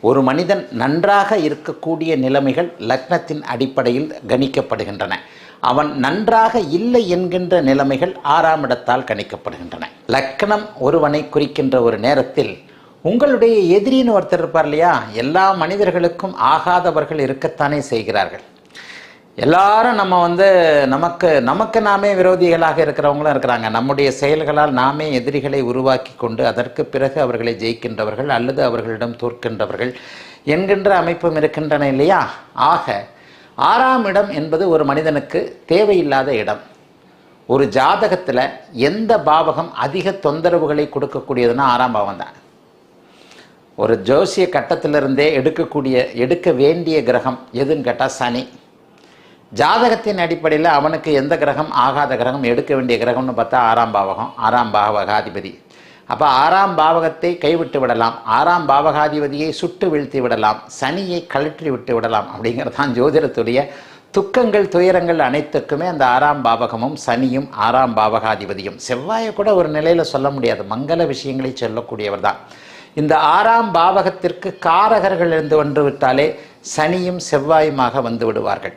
ஒரு மனிதன் நன்றாக இருக்கக்கூடிய நிலைமைகள் லக்னத்தின் அடிப்படையில் கணிக்கப்படுகின்றன. அவன் நன்றாக இல்லை என்கின்ற நிலைமைகள் ஆறாம் இடத்தால் கணிக்கப்படுகின்றன. லக்னம் ஒருவனை குறிக்கின்ற ஒரு நேரத்தில் உங்களுடைய எதிரின்னு ஒருத்தர் இருப்பார் இல்லையா? எல்லா மனிதர்களுக்கும் ஆகாதவர்கள் இருக்கத்தானே செய்கிறார்கள். எல்லாரும் நம்ம வந்து நமக்கு நமக்கு நாமே விரோதிகளாக இருக்கிறவங்களும் இருக்கிறாங்க. நம்முடைய செயல்களால் நாமே எதிரிகளை உருவாக்கி கொண்டு அதற்கு பிறகு அவர்களை ஜெயிக்கின்றவர்கள் அல்லது அவர்களிடம் தோற்கின்றவர்கள் என்கின்ற அமைப்பும் இருக்கின்றன இல்லையா? ஆக ஆறாம் இடம் என்பது ஒரு மனிதனுக்கு தேவையில்லாத இடம். ஒரு ஜாதகத்தில் எந்த பாவகம் அதிக தொந்தரவுகளை கொடுக்கக்கூடியதுன்னா ஆறாம் பாவம் தான். ஒரு ஜோசிய கட்டத்திலிருந்தே எடுக்கக்கூடிய எடுக்க வேண்டிய கிரகம் எதுன்னு கேட்டால் சனி. ஜாதகத்தின் அடிப்படையில் அவனுக்கு எந்த கிரகம் ஆகாத கிரகம் எடுக்க வேண்டிய கிரகம்னு பார்த்தா ஆறாம் பாவகம் ஆறாம் பாவகாதிபதி. அப்போ ஆறாம் பாவகத்தை கைவிட்டு விடலாம். ஆறாம் பாவகாதிபதியை சுட்டு வீழ்த்தி விடலாம். சனியை கழற்றி விட்டு விடலாம். அப்படிங்கிறது தான் ஜோதிடத்துடைய துக்கங்கள் துயரங்கள் அனைத்துக்குமே அந்த ஆறாம் பாவகமும் சனியும் ஆறாம் பாவகாதிபதியும். செவ்வாயை கூட ஒரு நிலையில் சொல்ல முடியாது. மங்கள விஷயங்களை சொல்லக்கூடியவர் தான். இந்த ஆறாம் பாவகத்திற்கு காரகர்கள் இருந்து வந்து விட்டாலே சனியும் செவ்வாயுமாக வந்து விடுவார்கள்.